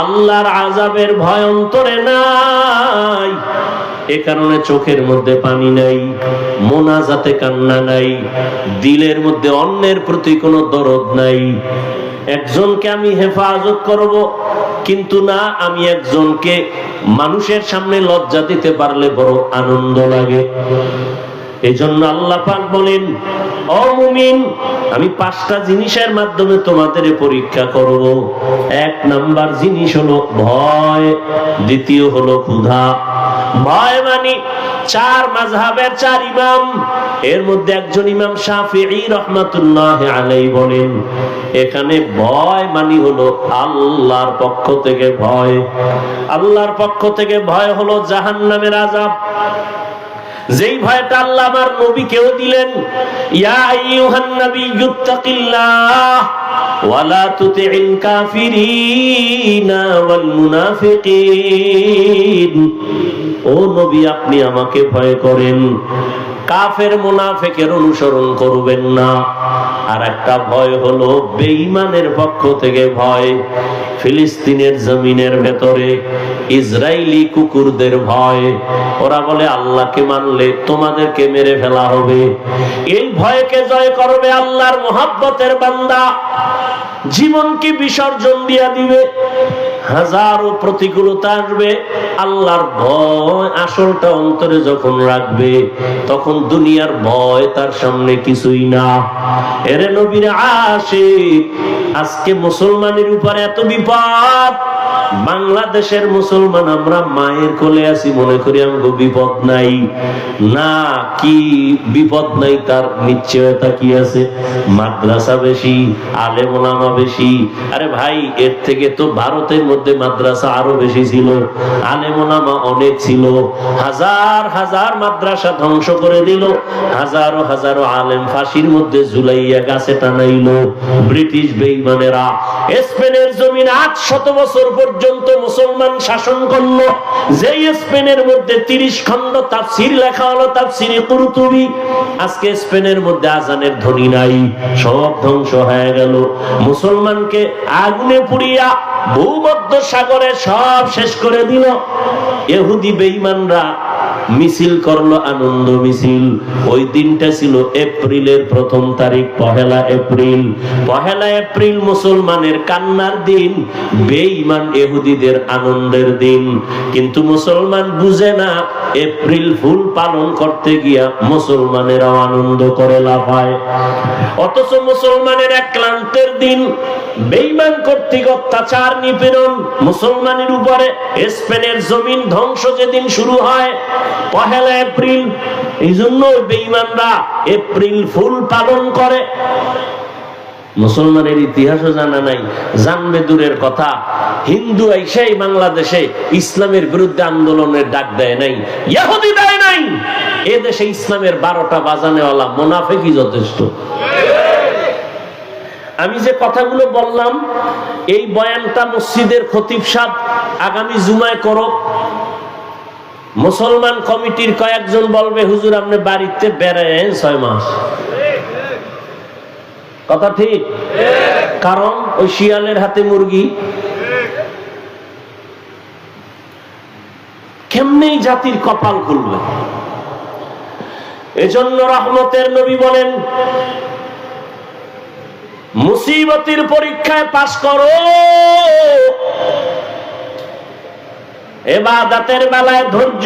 আল্লাহর আজাবের ভয় অন্তরে নাই। এ কারণে চোখের মধ্যে পানি নাই, মোনাজাতে কান্না নাই, দিলের মধ্যে অন্যের প্রতি কোনো দরদ নাই। একজনকে আমি হেফাজত করব, কিন্তু না, আমি একজনকে মানুষের সামনে লজ্জা দিতে পারলে বড় আনন্দ লাগে। এই জন্য আল্লাহ পাক বলেন অমুমিন আমি পাঁচটা জিনিসের মাধ্যমে তোমাদের পরীক্ষা করব। এক নাম্বার জিনিস হলো ভয়, দ্বিতীয় হলো ক্ষুধা। ভয় মানে চার মাযহাবের চার ইমাম। এর মধ্যে একজন ইমাম শাফিঈ রহমাতুল্লাহ আলাই বলেন, এখানে ভয় মানে হলো আল্লাহর পক্ষ থেকে ভয়। আল্লাহর পক্ষ থেকে ভয় হলো জাহান্নামের আযাব। যেই ভয়টা আল্লাহ আমার দিলেন, ইয়া আইয়ুহান নাবিয়্যুত্তাকিল্লাহ ওয়ালা তুতি'ল কাফিরিনা ওয়াল মুনাফিকিন। ও নবী, আপনি আমাকে ভয় করেন। কাফের মুনাফিকের অনুসরণ করবেন না। আর একটা ভয় হলো, বেঈমানের পক্ষ থেকে ভয়, ফিলিস্তিনের জমিনের ভেতরে ইসরায়েলি কুকুরদের ভয়। ওরা বলে, আল্লাহকে মানলে তোমাদেরকে মেরে ফেলা হবে। এই ভয়কে জয় করবে আল্লাহর মোহাব্বতের বান্দা। জীবনকে বিসর্জন দিয়া দিবে। হাজারো প্রতিকূলতা আসবে, আল্লাহর ভয় আসলটা অন্তরে যখন রাখবে, তখন দুনিয়ার ভয় তার সামনে কিছুই না। এরে নবীর আসে আজকে মুসলমানের উপরে এত বিপদ বাংলাদেশের মুসলমান আমরা মায়ের কোলে আছি, মনে করি আমাকে বিপদ নাই। না, কি বিপদ নাই তার নিশ্চয়তা কি আছে? মাদ্রাসা বেশি আলেম ওলামা বেশি। আরে ভাই, এর থেকে তো ভারতের মধ্যে মাদ্রাসা আরও বেশি ছিল আলেম ওলামা অনেক ছিল। হাজার হাজার মাদ্রাসা ধ্বংস করে দিল, হাজারো হাজারো আলেম ফাঁসির মধ্যে ঝুলাইয়া গাছে টানাইলো। ব্রিটিশ বেইমানেরা স্পেনের জমিন আট শত বছর পর্যন্ত মুসলমান শাসন করল। যেই স্পেনের মধ্যে তিরিশ খন্ড তাফসির লেখা হলো, তাফসিরে কুরতুবি। আজকে স্পেনের মধ্যে আজানের ধ্বনি নাই, সব ধ্বংস হয়ে গেল। মুসলমানকে আগুনে পুড়িয়া ভূমধ্য সাগরে সব শেষ করে দিল। এহুদি বেঈমানরা মিছিল করল আনন্দ মিছিল। ওই দিনটা ছিল এপ্রিলের প্রথম তারিখ, পহেলা এপ্রিল। পহেলা এপ্রিল মুসলমানের কান্নার দিন, বেঈমান এহুদিদের আনন্দের দিন। কিন্তু মুসলমান বুঝে না, এপ্রিল ফুল পালন করতে গিয়া মুসলমানেরাও আনন্দ করে লাফায় অথচ মুসলমানের এক ক্লান্তের দিন, বেঈমান কর্তৃক অত্যাচার নিপীড়ন, মুসলমানের উপরে স্পেনের জমিন ধ্বংস যেদিন শুরু হয় পহেলা এপ্রিল এই জন্য বেঈমানরা এপ্রিল ফুল পালন করে। মুসলমানের ইতিহাসও জানা নাই, জানবে দূরের কথা। হিন্দু আইসাই বাংলাদেশে ইসলামের বিরুদ্ধে আন্দোলনের ডাক দেয় নাই ইহুদি দেয় নাই। এ দেশে ইসলামের বারোটা বাজানেওয়ালা মোনাফেকই যথেষ্ট। আমি যে কথাগুলো বললাম, এই বয়ানটা মসজিদের খতিব সাহ আগামী জুমায় করো মুসলমান কমিটির কয়েকজন বলবে, হুজুর, আপনি বাড়িতে বেড়ায় ছয় মাস। কথা ঠিক? কারণ ওই শিয়ালের হাতে মুরগি। কেমনেই জাতির কপাল খুলবে। এজন্য রহমতের নবী বলেন, মুসিবতের পরীক্ষায় পাশ করো। এবাদাতের বেলায় ধৈর্য,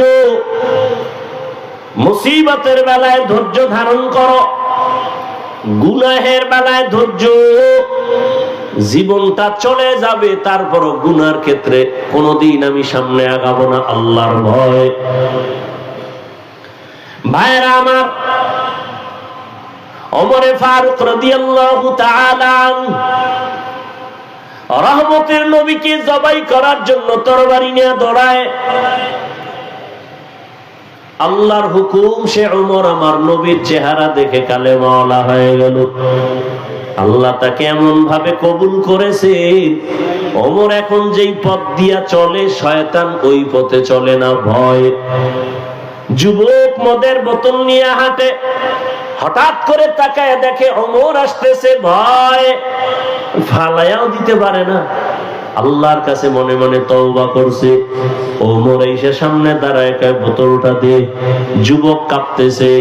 মুসিবতের বেলায় ধৈর্য ধারণ করো, গুনাহের বেলায় ধৈর্য, জীবনটা চলে যাবে, তারপরও গুনার ক্ষেত্রে কোনোদিন আমি সামনে আগাবো না, আল্লাহর ভয়। ভাইরা আমার অমরে ফারুক রাদিয়াল্লাহু তাআলা রহমতের নবীকে জবাই করার জন্য তরবারি নিয়ে দৌড়ায়। আল্লাহর হুকুম, সে উমর আমার নবীর চেহারা দেখে কালে মাওলা হয়ে গেল। আল্লাহ তাকে এমন ভাবে কবুল করেছে, ওমর এখন যেই পথ দিয়া চলে, শয়তান ওই পথে চলে না, ভয়। যুবক মদের বোতল নিয়ে হাঁটে, হঠাৎ করে তাকায় দেখে অমর আসতেছে, ভয়। ফালায়াও দিতে পারে না। আল্লাহর কাছে মনে মনে তওবা করছে। ওমর এসে সামনে দাঁড়ায় কয় বোতলটা দিয়ে যুবক কাঁপতেছে।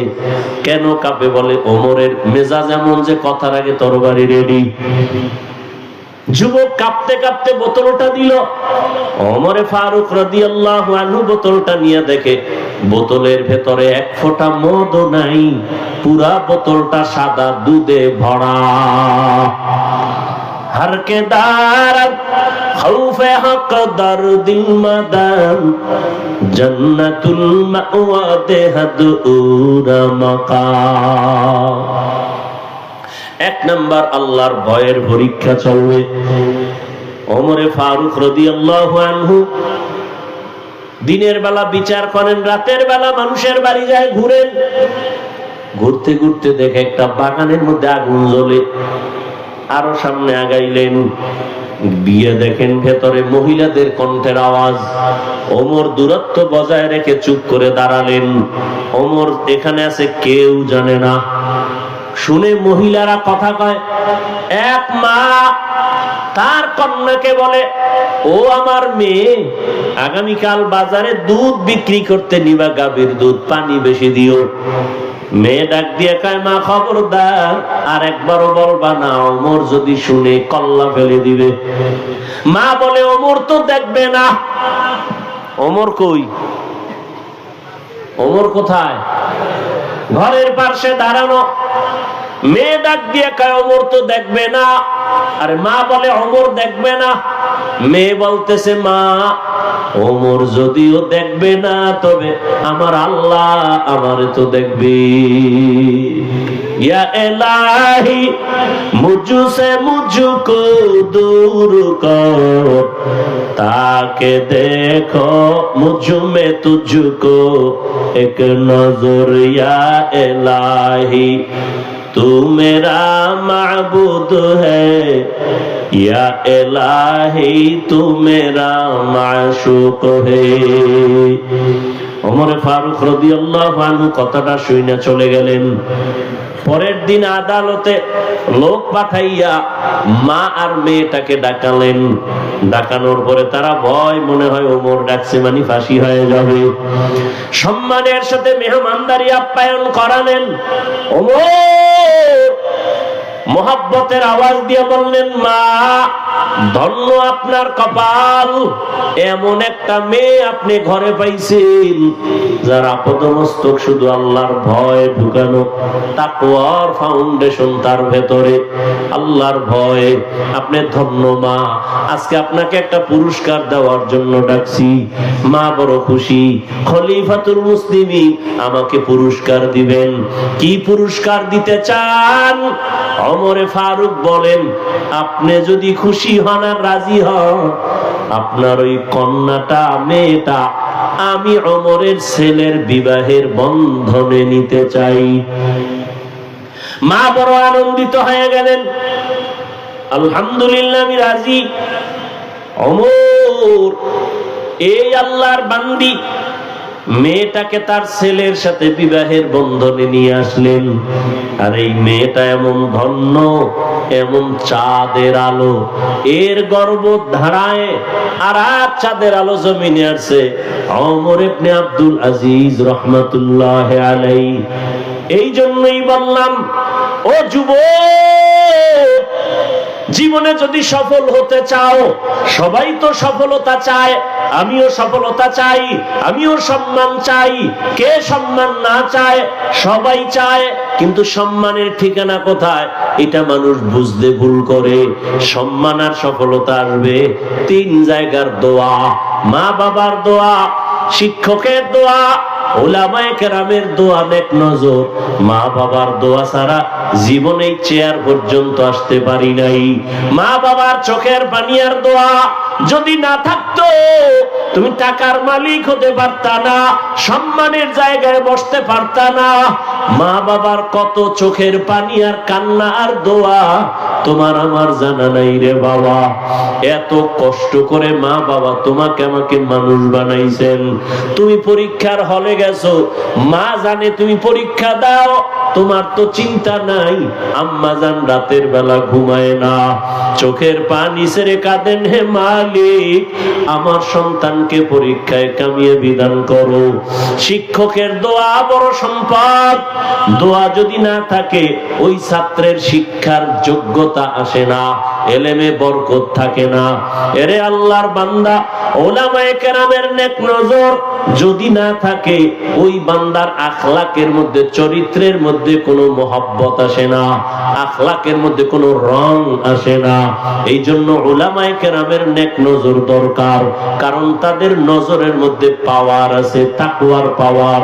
কেন কাঁপে বলে, ওমরের মেজাজ এমন যে কথার আগে তরবারি রেডি। যুবক কাঁপতে কাঁপতে বোতলটা দিল। অমরে ফারুক রাদি আল্লাহ আনহু বোতলটা নিয়ে দেখে, বোতলের ভেতরে এক ফোঁটা মদ নাই। পুরা বোতলটা সাদা দুধে ভরা। হরকে দার খৌফে হক দর দিল মাদান জন্নতুল মাওয়া দেহদ উরা মাকা এক নাম্বার, আল্লাহর ভয়ের পরীক্ষা চলবে। ওমরে ফারুক রদি আনহু দিনের বেলা বিচার করেন, রাতের বেলা মানুষের বাড়ি যায় ঘুরেন। ঘুরতে ঘুরতে দেখে একটা বাগানের মধ্যে আগুন জ্বলে। আরও সামনে আগাইলেন। বিয়ে দেখেন ভেতরে মহিলাদের কণ্ঠের আওয়াজ। ওমর দূরত্ব বজায় রেখে চুপ করে দাঁড়ালেন। ওমর, এখানে আছে কেউ জানে না। শুনে মহিলারা কথা কয়, এক মা তার কন্যাকে বলে, ও আমার মেয়ে, আগামীকাল বাজারে দুধ বিক্রি করতে নিবা গাভীর দুধ, পানি বেশি দিও মেয়ে ডাক দিয়ে কায়, মা খবরদার আর একবারও বলবা না, ওমর যদি শুনে কল্লা ফেলে দিবে। মা বলে, ওমর তো দেখবে না। ওমর কই? ওমর কোথায়? ঘরের পাশে দাঁড়ানো। মেয়ে ডাক দিয়ে কায়, অমর তো দেখবে না। আর মা বলে, অমর দেখবে না। মেয়ে বলতেছে, মা, অমর যদিও দেখবে না, তবে আমার আল্লাহ আমার তো দেখবি। ইয়া এলাহি, মুজু সে মুজু দূর কর। তাকে দেখো মুজু মে তুজু এক নজর ইয়া এলাহি। तू मेरा माबूद है या इलाही तू मेरा माशूक है ওমর ফারুক রাদিয়াল্লাহু আনহু কথাটা শুনে চলে গেলেন পরের দিন আদালতে লোক পাঠাইয়া মা আর মেয়েটাকে ডাকালেন। ডাকানোর পরে তারা ভয়, মনে হয় ওমর ডাকছে মানে ফাঁসি হয়ে যাবে। সম্মানের সাথে মেহমানদারি আপ্যায়ন করালেন। ওমর! মোহাব্বতের আওয়াজ দিয়ে বললেন, মা, ধন্য আপনার কপাল। এমন একটা মেয়ে আপনি ঘরে পাইছেন, যার আপদমস্তক শুধু আল্লাহর ভয় ঢুকানো, তাকওয়ার ফাউন্ডেশন তার ভেতরে। আল্লাহর ভয়, আপনি ধন্য, মা। আজকে আপনাকে একটা পুরস্কার দেওয়ার জন্য ডাকছি। মা বড় খুশি। খলিফাতুল মুসলিমি আমাকে পুরস্কার দিবেন। কি পুরস্কার দিতে চান? অমরে ফারুক বলেন, আপনি যদি খুশি হন আর রাজি হন, আপনার ওই কন্যাটা, মেয়েটা আমি অমরের ছেলের বিবাহের বন্ধনে নিতে চাই। মা বড় আনন্দিত হয়ে গেলেন। আলহামদুলিল্লাহ, আমি রাজি। অমর এই আল্লাহর বান্দি মেয়েটাকে তার ছেলের সাথে বিবাহের বন্ধনে নিয়ে আসলেন। আর এই মেয়েটা এমন ধন্য, এমন চাঁদের আলো। এর গর্ব ধারায় আর আর চাঁদের আলো জমিনে আসছে। অমর ইবনে আব্দুল আজিজ রহমাতুল্লাহ আলাই এই জন্যই বললাম, ও যুবক জীবনে যদি সফল হতে চাও, সবাই তো সফলতা চায়, আমিও সফলতা চাই, আমিও সম্মান চাই, কে সম্মান না চায়, সবাই চায়, কিন্তু সম্মানের ঠিকানা কোথায়? এটা মানুষ বুঝতে ভুল করে। সম্মান আর সফলতা আসবে তিন জায়গার দোয়া মা বাবার দোয়া, শিক্ষকের দোয়া ওলামায়ে দোয়া নজর। মা বাবার দোয়া ছাড়া জীবনে চেয়ার পর্যন্ত আসতে পারি নাই। মা বাবার চোখের পানিয়ার দোয়া যদি না থাকতো, তুমি টাকার মালিক হতে পারতা না, সম্মানের জায়গায় বসতে পারতা না। মা বাবার কত চোখের পানি আর কান্না আর দোয়া, তোমার আমার জানা নাই রে বাবা। এত কষ্ট করে মা বাবা তোমাকে আমাকে মানুষ বানাইছেন। তুমি পরীক্ষার হলে গেছো, মা জানে তুমি পরীক্ষা দাও তোমার তো চিন্তা নাই। আম্মাজান রাতের বেলা ঘুমায় না। চোখের পানি সেরে কাঁদেন, হে মালিক, আমার সন্তানকে পরীক্ষায় কামিয়ে বিধান করো। শিক্ষকের দোয়া বড় সম্পদ। দোয়া যদি না থাকে, ওই ছাত্রের শিক্ষার যোগ্যতা আসে না। এলেমে বরকত থাকে না। এরে আল্লাহর বান্দা, ওলামায়ে কেরামের নেক নজর যদি না থাকে, ওই বান্দার আখলাকের মধ্যে, চরিত্রের মধ্যে কোনো মহাব্বত আসে না, আখলাকের মধ্যে কোনো রং আসে না। এই জন্য ওলামায়ে কেরামের নেক নজর দরকার, কারণ তাদের নজরের মধ্যে পাওয়ার আছে, তাকওয়ার পাওয়ার।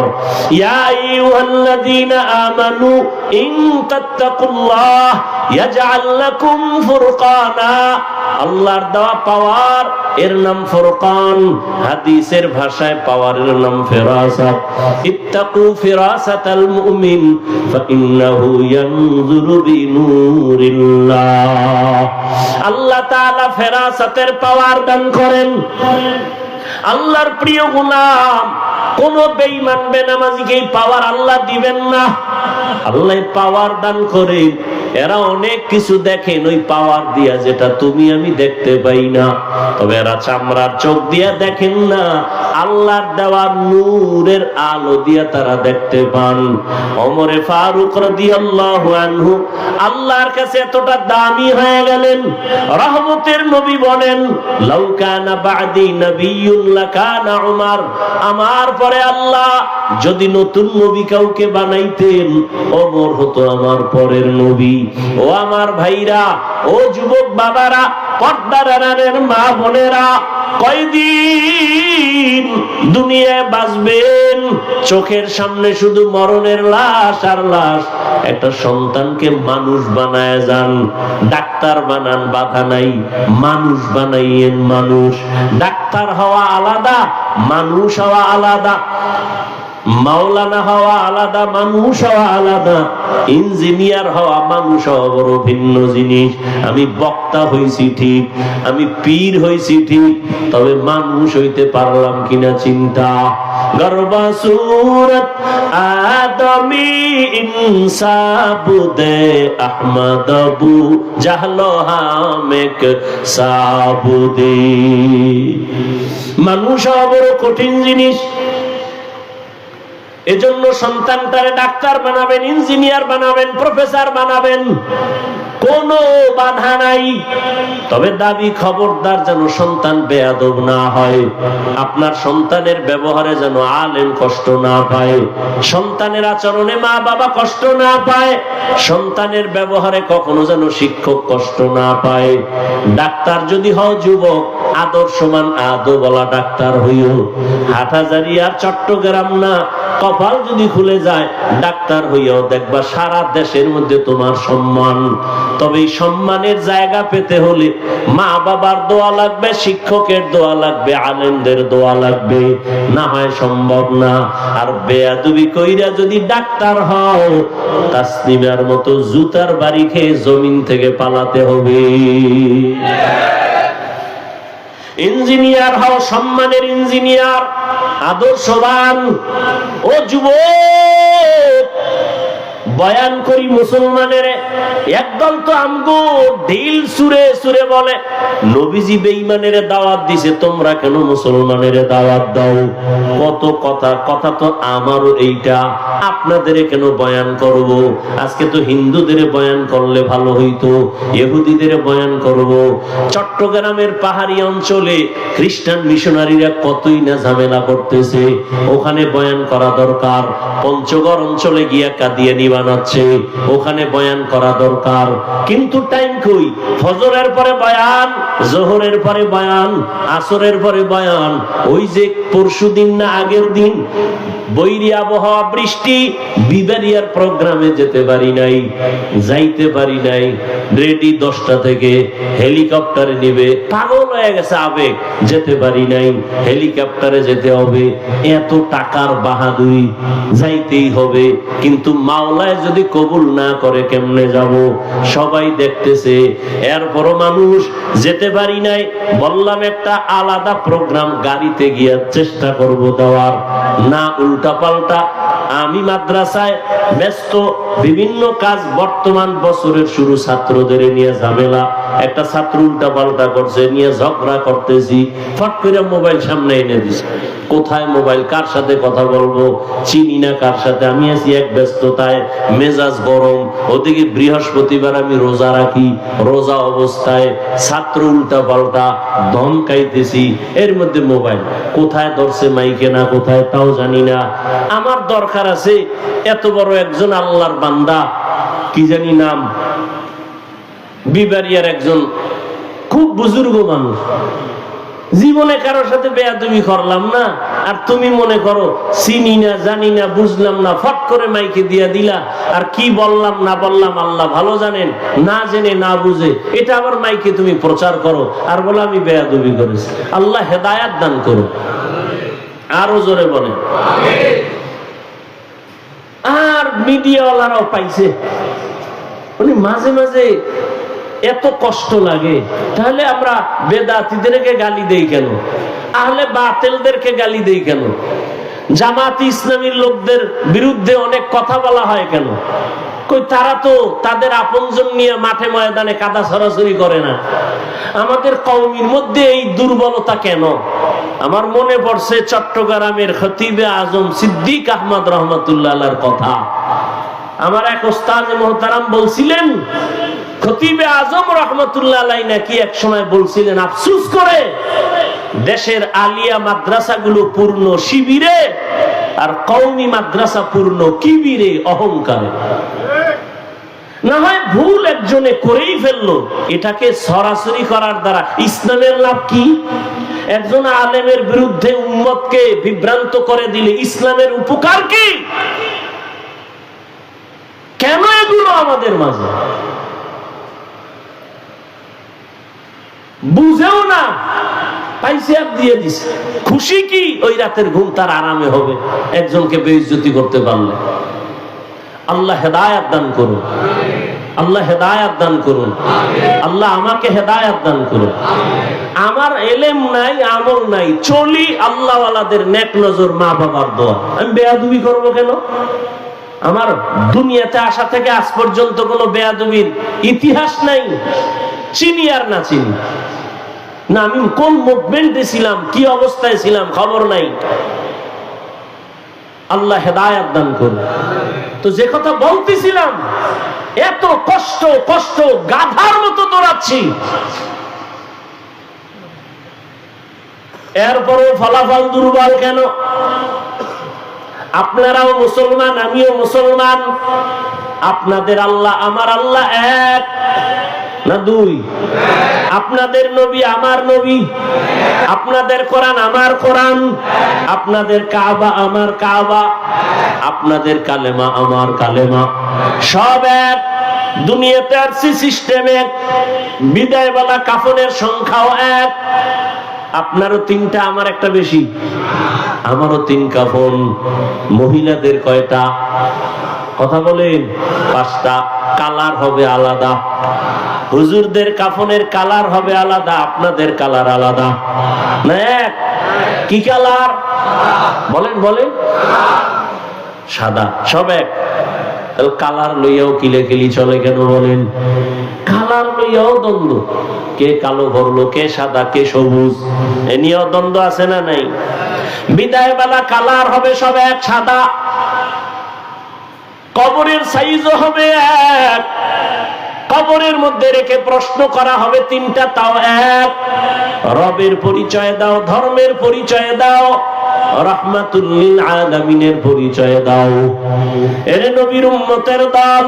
ইয়া আইয়ুহাল্লাযীনা আমানু, ইন তাত্তাকুল্লাহ, ইয়াজআল লাকুম ফুরকানা। আল্লাহর দেওয়া পাওয়ার, এর নাম ফুরকান। হাদিসের ভাষায় পাওয়ারের নাম ফিরাসাত। ইত্তাকু ফিরাসাতাল মুমিন ফাইন্নাহু ইয়ানজুরু বিনুরিল্লাহ আল্লাহ তাআলা ফেরাসাতের পাওয়ার দান করেন। আল্লাহর প্রিয় গোলাম, কোন বেঈমান বেনামাজিকে পাওয়ার আল্লাহ দিবেন না। আল্লাহ পাওয়ার দান করে এরা অনেক কিছু দেখেন, ওই পাওয়ার দিয়া যেটা তুমি আমি দেখতে পাই না। তবে এরা চামড়ার চোখ দিয়া দেখেন না, আল্লাহর দেওয়া নূরের আলো দিয়া তারা দেখতে পান। অমরে ফারুক রাদিয়াল্লাহু আনহু, আল্লাহর কাছে এতটা দামি হয়ে গেলেন, রহমতের নবী বলেন, লাউ বাদি নবিয়্যুন লাকানা উমর। আমার পরে আল্লাহ যদি নতুন নবী কাউকে বানাইতেন, ওমর হতো আমার পরের নবী। ও আমার ভাইরা, ও যুবক বাবারা, পর্দার আড়ালের মা বোনেরা, কয়দিন দুনিয়ায় বাঁচবেন? চোখের সামনে শুধু মরণের লাশ আর লাশ। একটা সন্তানকে মানুষ বানায় যান। ডাক্তার বানান, বাধা নাই। মানুষ বানাইয়েন মানুষ। ডাক্তার হওয়া আলাদা, মানুষ হওয়া আলাদা। মাওলানা হওয়া আলাদা, মানুষ হওয়া আলাদা, ইঞ্জিনিয়ার হওয়া মানুষ হওয়া বড় ভিন্ন জিনিস। আমি বক্তা হইছি ঠিক, আমি পীর হইছি ঠিক, তবে মানুষ হইতে পারলাম কিনা চিন্তা। গর্বা সুরত আদমি ইনসাবুদে আহমদ আবু জাহলো হামেক সাবুদে। মানুষ হওয়া বড় কঠিন জিনিস এজন্য সন্তানটারে ডাক্তার বানাবেন, ইঞ্জিনিয়ার বানাবেন, প্রফেসর বানাবেন, কোনো বাধা নাই। তবে দাবি খবরদার যেন সন্তান বেয়াদব না হয়, আপনার সন্তানের ব্যবহারে যেন আলেম কষ্ট না পায়, সন্তানের আচরণে মা বাবা কষ্ট না পায়, সন্তানের ব্যবহারে কখনো যেন শিক্ষক কষ্ট না পায়। ডাক্তার যদি হও যুবক, আদর্শমান আদো বলা ডাক্তার হইও। হাটাজারি আর চট্টগ্রাম না কপাল যদি খুলে যায়, ডাক্তার হইয়াও দেখবা সারা দেশের মধ্যে তোমার সম্মান। তবে এই সম্মানের জায়গা পেতে হলে মা বাবার দোয়া লাগবে, শিক্ষকের দোয়া লাগবে, আলেমদের দোয়া লাগবে। না হয় সম্ভব না। আর বেয়াদুবি কইরা যদি ডাক্তার হও, তাসনিমার মতো জুতার বাড়ি খেয়ে জমিন থেকে পালাতে হবে। ইঞ্জিনিয়ার হও সম্মানের ইঞ্জিনিয়ার আদর্শবান ও যুবক। বয়ান করি মুসলমানের, একদল তো আমগো ঢিল সুরে সুরে বলে, নবীজি বেঈমানের দাওয়াত দিছে, তোমরা কেন মুসলমানের দাওয়াত দাও? কত কথা কথা তো আমারও এইটা, আপনাদের কেন বয়ান করব? আজকে তো হিন্দুদের বয়ান করলে ভালো হইতো, ইহুদিদের বয়ান করব। চট্টগ্রামের পাহাড়ি অঞ্চলে খ্রিস্টান মিশনারিরা কতই না ঝামেলা করতেছে, ওখানে বয়ান করা দরকার। পঞ্চগড় অঞ্চলে গিয়া বানাচ্ছে ওখানে বয়ান করা দরকার। কিন্তু টাইম কই? ফজরের পরে বয়ান, জোহরের পরে বয়ান, আসরের পরে বয়ান। ওই যে পরশু দিন না আগের দিন বৈরি আবহাওয়া, বৃষ্টি, বিবারিয়ার প্রোগ্রামে যেতে পারি নাই, যাইতে পারি নাই। রেডি দশটা থেকে হেলিকপ্টারে নেবে। পাগল হয়ে গেছে আবেগ, যেতে পারি নাই। হেলিকপ্টারে যেতে হবে। এত টাকার বাহাদুরি যাইতেই হবে। কিন্তু মাওলায় যদি কবুল না করে কেমনে যাব? সবাই দেখতেছে। এরপরও মানুষ যেতে পারি নাই। বললাম, একটা আলাদা প্রোগ্রাম গাড়িতে গিয়ে চেষ্টা করব দেওয়ার। না উল্টা পাল্টা আমি মাদ্রাসায় ব্যস্ত, বিভিন্ন কাজ বর্তমান বছরের শুরু ছাত্রদের নিয়ে ঝামেলা। একটা ছাত্র উল্টা পাল্টা করছে, নিয়ে ঝগড়া করতেছি। ফট করে মোবাইল সামনে এনে দিছে। কোথায় মোবাইল? কার সাথে কথা বলব? চিনি না কার সাথে? আমি আছি এক ব্যস্ততায়, মেজাজ গরম। ওদিকে বৃহস্পতিবার আমি রোজা রাখি, রোজা অবস্থায় ছাত্র উল্টা পাল্টা ধমকাইতেছি। এর মধ্যে মোবাইল। কোথায় ধরছে মাইকে না, কোথায় তাও জানি না। আমার দরকার আছে, এত বড় একজন আল্লাহর বান্দা, কি জানি নাম? বিবারিয়ার একজন খুব বুজুর্গ মানুষ। জীবনে কারোর সাথে বেয়াদবি করলাম না, আর তুমি মনে করো, চিনি না, জানি না, বুঝলাম না, ফট করে মাইকে দিয়া দিলা, আর কি বললাম, না বললাম, আল্লাহ ভালো জানেন, না জেনে, না বুঝে, এটা আবার মাইকে তুমি প্রচার করো, আর বলো আমি বেয়াদবি করেছি। আল্লাহ হেদায়াত দান করো আরও জোরে বলে আর মিডিয়াওয়ালারাও পাইছে। উনি মাঝে মাঝে এত কষ্ট লাগে। তাহলে আমরা বেদাতিদেরকে গালি দেই কেন? আহলে বাতেলদেরকে গালি দেই কেন? জামাত ইসলামীর লোকদের বিরুদ্ধে অনেক কথা বলা হয় কেন? কই তারা তো তাদের আপনজন নিয়ে মাঠে ময়দানে কাদা সরাসরি করে না। আমাদের কওমির মধ্যে এই দুর্বলতা কেন? আমার মনে পড়ছে চট্টগ্রামের খতিবে আজম সিদ্দিক আহমদ রহমতুল্লাহ কথা। আমার এক ওস্তাদ মোহতারাম বলছিলেন, খতিবে আজম রহমতুল্লাহ নাকি এক সময় বলছিলেন, আফসুস করে, দেশের আলিয়া মাদ্রাসাগুলো পূর্ণ শিবিরে আর কৌমি মাদ্রাসা পূর্ণ কিবিরে, অহংকারে। না হয় ভুল একজনে করেই ফেলল, এটাকে সরাসরি করার দ্বারা। ইসলামের লাভ কি? একজন আলেমের বিরুদ্ধে উম্মতকে বিভ্রান্ত করে দিলে ইসলামের উপকার কি? কেন এগুলো আমাদের মাঝে? বুঝেও না। পাইসিয়াব দিয়ে দিছে খুশি কি? ওই রাতের ঘুম তার আরামে হবে। একজনকে বেইজ্জতি করতে পারলে। আল্লাহ হেদায়াত দান করুন। আল্লাহ হেদায়াত দান করুন। আল্লাহ আমাকে হেদায়াত দান করুন। আমার এলেম নাই, আমল নাই, চলি আল্লাহওয়ালাদের নেক নজর মা বাবার দোয়া। আমি বেয়াদুবি করব কেন? আমার দুনিয়াতে আসা থেকে আজ পর্যন্ত কোনো বেয়াদবির ইতিহাস নাই, চিনি আর না চিনি। না, আমি কোন মুভমেন্টে ছিলাম, কি অবস্থায় ছিলাম, খবর নাই। আল্লাহ হেদায়াত দান করুন। তো যে কথা বলতেছিলাম, এত কষ্ট কষ্ট, গাধার মতো দৌড়াচ্ছি। এরপরও ফলাফল দুর্বল কেন? আপনারাও মুসলমান, আমিও মুসলমান। আপনাদের আল্লাহ, আমার আল্লাহ এক। না দুই? আপনাদের নবী আমার নবী। আপনাদের কোরআন আমার কোরআন। আপনাদের কাবা আমার কাবা। আপনাদের কালেমা আমার কালেমা। সব এক। দুনিয়াতে আসছি সিস্টেম এক। বিদায়বেলা কাফনের সংখ্যাও এক। আপনারও তিনটা, আমার একটা বেশি। আমারও তিন কাফন। মহিলাদের কয়টা? কথা বলেন, পাঁচটা। কালার হবে আলাদা। হুজুরদের কাফনের কালার হবে আলাদা, আপনাদের কালার আলাদা। কি কালার? বলেন বলেন। সাদা, সব এক। কালার লইয়াও কিলে কিলি চলে কেন বলেন? কালার লইয়াও দ্বন্দ্ব। কে কালো ভরলো, কে সাদা, কে সবুজ, এ নিয়েও দ্বন্দ্ব আছে না নাই? বিদায় বেলা কালার হবে সব এক, সাদা। কবরের সাইজও হবে এক। কবরের মধ্যে রেখে প্রশ্ন করা হবে তিনটা, তাও এক। রবের পরিচয় দাও, ধর্মের পরিচয় দাও, রহমাতুল্লিল আলামিনের পরিচয় দাও। এর নবীর উম্মতের দল,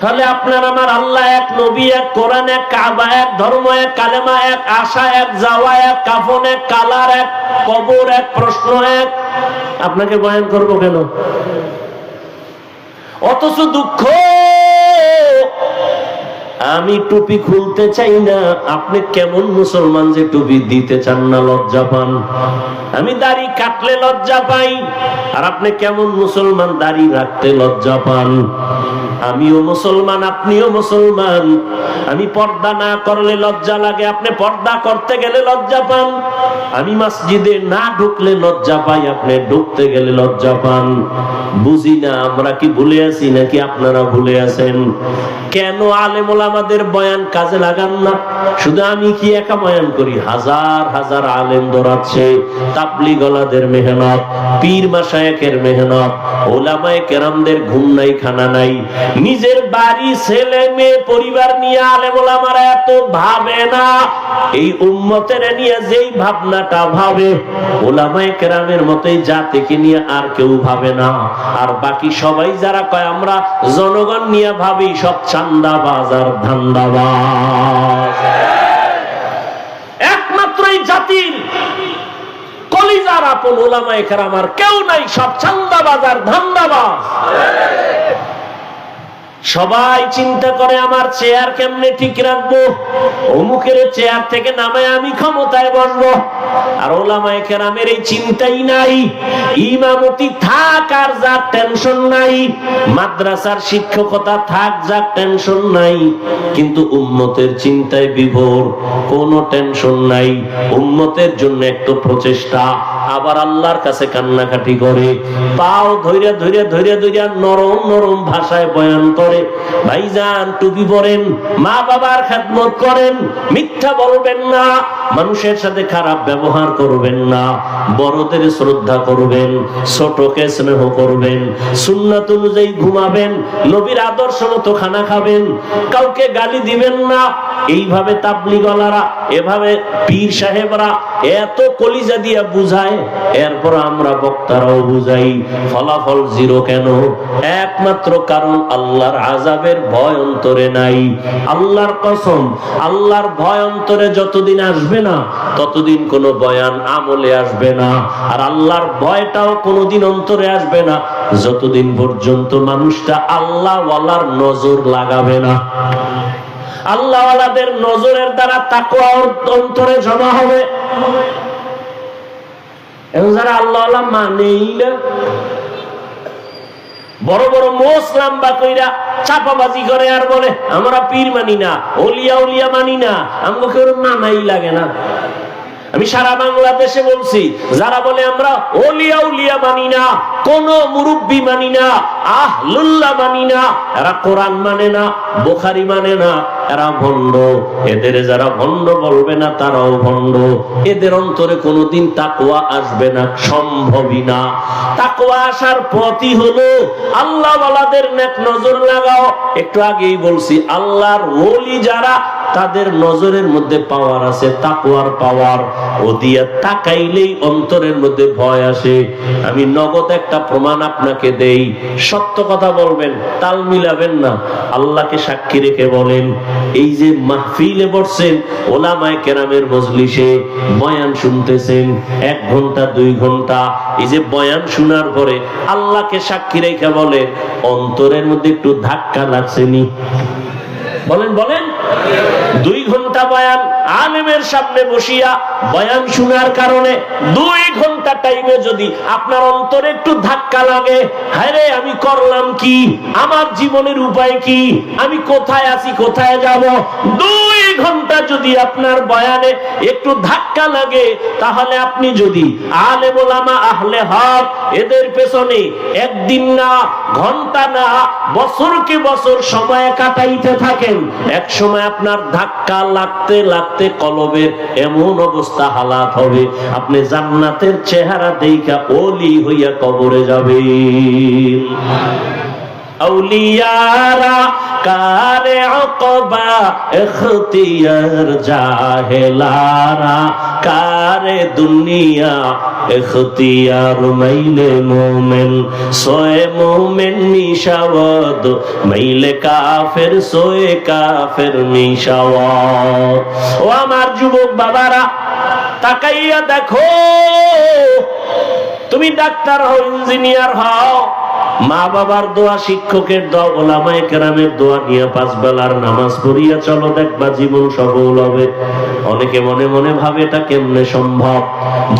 তাহলে আপনার আমার আল্লাহ এক, নবী এক, কোরআন এক, কাবা এক, ধর্ম এক, কালেমা এক, আশা এক, যাওয়া এক, কাফন এক, কালার এক, কবর এক, প্রশ্ন এক। আপনাকে বয়ান করব কেন? অথচ দুঃখ আমি টুপি খুলতে চাই না। আপনি কেমন মুসলমান যে টুপি দিতে চান না, লজ্জা পান? আমি দাড়ি কাটলে লজ্জা পাই। আর আপনি কেমন মুসলমান, দাড়ি রাখতে লজ্জা পান? আমিও মুসলমান, আপনিও মুসলমান। আমি পর্দা না করলে লজ্জা লাগে, আপনি পর্দা করতে গেলে লজ্জা পান। আমি মসজিদে না ঢুকলে লজ্জা পাই, আপনি ঢুকতে গেলে লজ্জা পান। বুঝি না, আমরা কি ভুলে আছি নাকি আপনারা ভুলে আছেন? কেন আলেমুল আমাদের বয়ান কাজে লাগান না? শুধু আমি কি একা বয়ান করি? হাজার হাজার আলেম দৌড়াচ্ছে তাবলি গলাদের মেহনত, পীর মাসায়কের মেহনত, ওলামায়ে কেরামদের ঘুম নাই, খানা নাই। নিজের বাড়ি, ছেলে, মেয়ে, পরিবার নিয়ে আলেমুল আমার এত ভাবে না। এই উম্মতের নিয়ে যেই ভাবনাটা ভাবে, ওলামায়ে কেরামের মতোই জাতিকে নিয়ে আর কেউ ভাবে না। আর বাকি সবাই যারা কয়, আমরা জনগণ নিয়ে ভাবি, সব চান্দাবাজ আর ধান্দাবাজ। একমাত্র এই জাতির কলিজার আপন ওলামায়ে কেরাম আর কেউ নাই, সব চান্দাবাজ আর ধান্দাবাজ। সবাই চিন্তা করে, আমার চেয়ার কেমনে ঠিক রাখব? অমুকের চেয়ার থেকে নামায় আমি ক্ষমতায় বসবো। আর ওলামায় কেরামের এই চিন্তাই নাই। ইমামতি থাক আর যার টেনশন নাই। মাদ্রাসার শিক্ষকতা থাক, যার টেনশন নাই। কিন্তু উম্মতের চিন্তায় বিভোর কোনো টেনশন নাই। উম্মতের জন্য একটু প্রচেষ্টা। আবার আল্লাহর কাছে কান্নাকাটি করে। পাও ধৈর্য ধৈর্য ধৈর্য ধৈর্য নরম নরম ভাষায় বয়ান করে। ভাইজান টুপি পরেন মা বাবার খেদমত করেন মিথ্যা বলবেন না। মানুষের সাথে খারাপ ব্যবহার করবেন না, বড়দের শ্রদ্ধা করবেন, ছোটকে স্নেহ করবেন, সুন্নাত অনুযায়ী ঘুমাবেন, নবীর আদর্শ মতো খানা খাবেন, কাউকে গালি দিবেন না। এইভাবে তাবলি গলারা এভাবে পীর সাহেবরা এত কলিজা দিয়া বুঝায়, এরপর আমরা বক্তারাও বুঝাই, ফলাফল জিরো কেন? একমাত্র কারণ আল্লাহর আজাবের ভয় অন্তরে নাই। আল্লাহর কসম, আল্লাহর ভয় অন্তরে যতদিন আসবে না। ততদিন কোনো বয়ান আমলে আসবে না। আর আল্লাহর ভয়টাও কোনোদিন অন্তরে আসবে না। যতদিন পর্যন্ত মানুষটা আল্লাহ ওয়ালার নজর লাগাবে না। আল্লাহওয়ালাদের নজরের দ্বারা তাকুয়া অন্তরে জমা হবে। এবং যারা আল্লাহ মানেই না বড় বড় মোস লাম্বা কইরা চাপাবাজি করে আর বলে, আমরা পীর মানি না, অলিয়া উলিয়া মানি না আমরা কেউ মানাই লাগে না। আমি সারা বাংলাদেশে বলছি, যারা বলে, আমরা অলিয়া উলিয়া মানি না কোন মুরব্বী মানি না আহ লুল্লা মানি না, এরা কোরআন মানে না, বোখারি মানে না, এরা ভণ্ড। এদের যারা ভণ্ড বলবে না, তারাও ভণ্ড। এদের অন্তরে কোনোদিন তাকুয়া আসবে না, সম্ভবই না। তাকুয়া আসার পথই হলো আল্লাহ ওয়ালাদের নেক নজর লাগাও। একটু আগেই বলছি, আল্লাহর ওলি যারা, তাদের নজরের মধ্যে পাওয়ার আছে তাকুয়ার পাওয়ার। ও দিয়া তাকাইলেই অন্তরের মধ্যে ভয় আসে। আমি নগদ একটা প্রমাণ আপনাকে দেই। সত্য কথা বলবেন, তাল মিলাবেন না। আল্লাহকে সাক্ষী রেখে বলেন, এই যে মাহফিলে বসছেন, ওলামায় কেরামের মজলিসে বয়ান শুনতেছেন, এক ঘণ্টা, দুই ঘণ্টা, এই যে বয়ান শোনার পরে আল্লাহকে সাক্ষী রেখে বলে, অন্তরের মধ্যে একটু ধাক্কা লাগছেনি বলেন বলেন। দুই ঘণ্টা বয়ান আলেমের সামনে বসিয়া বয়ান শোনার কারণে দুই ঘণ্টা টাইমে যদি আপনার অন্তরে একটু ধাক্কা লাগে হায়রে আমি করলাম কি? আমার জীবনের উপায় কি? আমি কোথায় আছি, কোথায় যাব? দুই ঘণ্টা যদি আপনার বয়ানে একটু ধাক্কা লাগে, তাহলে আপনি যদি আলে মোলামা আহলে হক, এদের পেছনে একদিন না, ঘণ্টা না, বছরকে বছর সময় কাটাইতে থাকেন, এক সময় আপনার ধাক্কা লাগতে লাগতে কলবের এমন অবস্থা হালাত হবে, আপনি জান্নাতের চেহারা দেখা ওলি হইয়া কবরে যাবেন। আউলিয়ারা কারে অকবা এখতিয়ার জাহেলারা কারে দুনিয়া এখতিয়ার মাইলে মোমেন, সোয়ে মোমেন নিশাওয়াদ মাইলে কাফের, সোয়ে কাফের নিশাওয়াদ ও আমার যুবক বাবারা, তাকাইয়া দেখো, তুমি ডাক্তার হও, ইঞ্জিনিয়ার হও মা বাবার দোয়া শিক্ষকের দোয়া ওলামায়ে কেরামের দোয়া নিয়ে পাঁচ বেলার নামাজ পড়িয়া চলো, দেখবা জীবন সফল হবে। অনেকে মনে মনে ভাবে এটা কেমনে সম্ভব?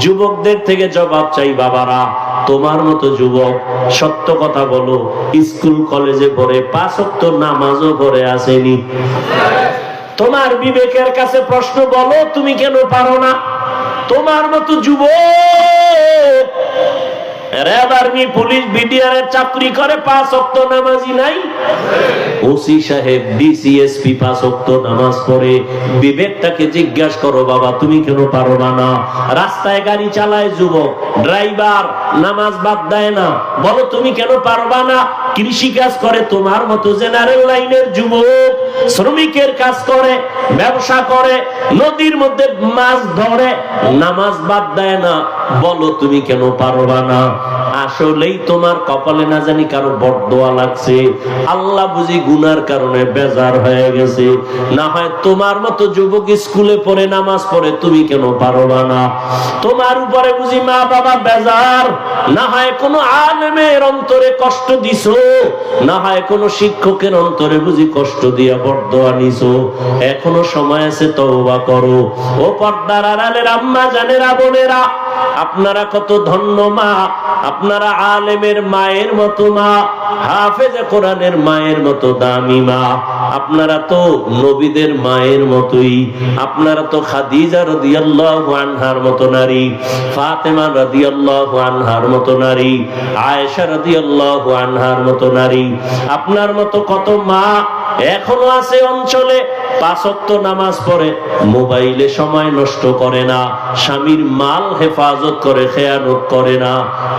যুবকদের থেকে জবাব চাই, বাবারা, তোমার মতো যুবক, সত্য কথা বলো, স্কুল, কলেজে পড়ে পাঁচ অক্ত নামাজও পড়ে আসেনি। তোমার বিবেকের কাছে প্রশ্ন বলো, তুমি কেন পারো না? তোমার মতো যুবক র্যাব আর্মি পুলিশ বিডিআর চাকরি করে, পাঁচ নাই? ওসি সাহেব, ডিসিএসপি পাঁচ নামাজ পড়ে, বিবেকটাকে জিজ্ঞাসা করো, বাবা, তুমি কেন পারো না? না রাস্তায় গাড়ি চালায় যুবক, ড্রাইভার, নামাজ বাদ দেয় না। বলো, তুমি কেন পারবা না? কৃষি কাজ করে তোমার মতো জেনারেল লাইনের যুবক। শ্রমিকের কাজ করে, ব্যবসা করে, নদীর মধ্যে মাছ ধরে, নামাজ বাদ দেয় না। বলো তুমি কেন পারবা না? আসলেই তোমার কপালে না জানি কারও বরদোয়া লাগছে। আল্লাহ বুঝি গুনার কারণে বেজার হয়ে গেছে। না হয় তোমার মতো যুবক স্কুলে পড়ে, নামাজ পড়ে, তুমি কেন পারবা না তোমার উপরে বুঝি মা বাবা বেজার। না হয় কোনো আলেমের অন্তরে কষ্ট দিছো। না হয় কোনো শিক্ষকের অন্তরে বুঝি কষ্ট দিয়া বরদোয়া নিছো। এখনও সময় আছে, তওবা করো। ও পর্দার আড়ালের আম্মা, জানেরা, বোনেরা আপনারা কত ধন্য মা, আপনারা আলেমের মায়ের মতো মা, হাফেজে কোরআনের মায়ের মতো দামি মা, আপনারা তো নবীদের মায়ের মতোই, আপনারা তো খাদিজা রাদিয়াল্লাহু আনহার মতো নারী, ফাতেমা রাদিয়াল্লাহু আনহার মতো নারী, আয়েশা রাদিয়াল্লাহু আনহার মতো নারী, আপনার মতো কত মা এখনও আছে অঞ্চলে? পাঁচক্ত নামাজ পড়ে, মোবাইলে সময় নষ্ট করে না, স্বামীর মাল হেফাজত করে, খেয়ানত করে না,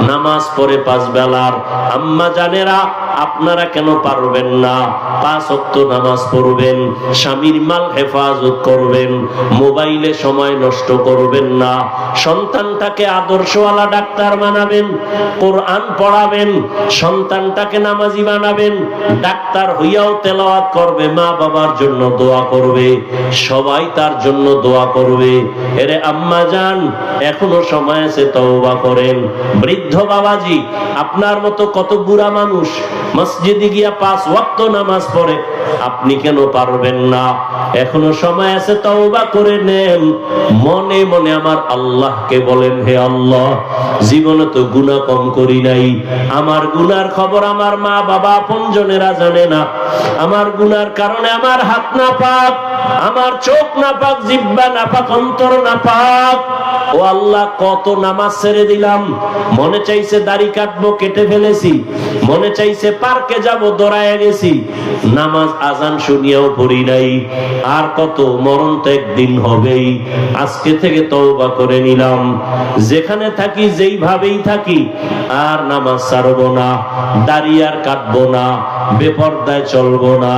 নামাজ পড়ে পাঁচ বেলার। আম্মা জানেরা, আপনারা কেন পারবেন না? পাঁচ অক্ত নামাজ পড়বেন, স্বামীর মাল হেফাজত করবেন, মোবাইলে সময় নষ্ট করবেন না। সন্তানটাকে আদর্শওয়ালা ডাক্তার বানাবেন, কোরআন পড়াবেন, সন্তানটাকে নামাজি বানাবেন, ডাক্তার হইয়াও তেলাওয়াত করবে মা বাবার জন্য দোয়া করবে, সবাই তার জন্য দোয়া করবে। এরে আম্মা যান এখনও সময় আছে তওবা করেন। বৃদ্ধ বাবাজি, আপনার মতো কত বুড়া মানুষ মসজিদে গিয়া পাঁচ ওয়াক্ত নামাজ পড়ে, আপনি কেন পারবেন না? এখনও সময় আছে তওবা করে নেন। মনে মনে আমার আল্লাহকে বলেন, হে আল্লাহ, জীবনে তো গুনাহ কম করি নাই। আমার গুনার খবর আমার মা বাবা আপনজনেরা জানে না। আমার গুনার কারণে আমার হাত না আমার চোখ জিব্বা অন্তর ও আল্লাহ, কত নামাজ ছেড়ে দিলাম। মনে চাইছে দাড়ি কাটবো, কেটে ফেলেছি। মনে চাইছে পার্কে যাব গেছি। নামাজ আজান শুনিয়াও পড়ি নাই। আর কত মরণ তো একদিন হবেই। আজকে থেকে তওবা করে নিলাম। যেখানে থাকি, যেইভাবেই থাকি, আর নামাজ ছাড়বো না দাঁড়িয়ে আর কাটবো না। বেপর্দায় চলবো না।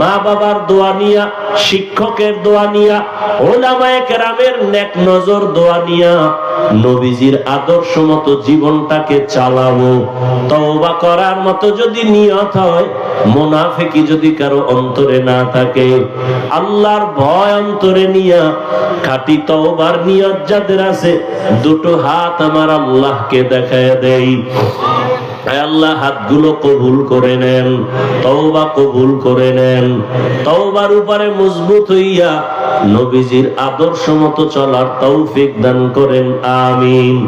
মা বাবার দোয়া নিয়া, শিক্ষকের দোয়া নিয়া, ওলামায়ে কেরামের নেক নজর দোয়া নিয়া নবীজির আদর্শ মতো জীবনটাকে চালাবো। তওবা করার মতো যদি নিয়ত হয়, মোনাফেকি যদি কারও অন্তরে না থাকে, আল্লাহর ভয় অন্তরে নিয়া খাটি তওবার নিয়ত যাদের আছে, দুটো হাত আমার আল্লাহকে দেখায় দেই। আল্লাহ, হাতগুলো কবুল করে নেন। তওবা কবুল করে নেন। তওবার উপরে মজবুত হইয়া নবীজির আদর্শ মতো চলার তৌফিক দান করেন, আমিন।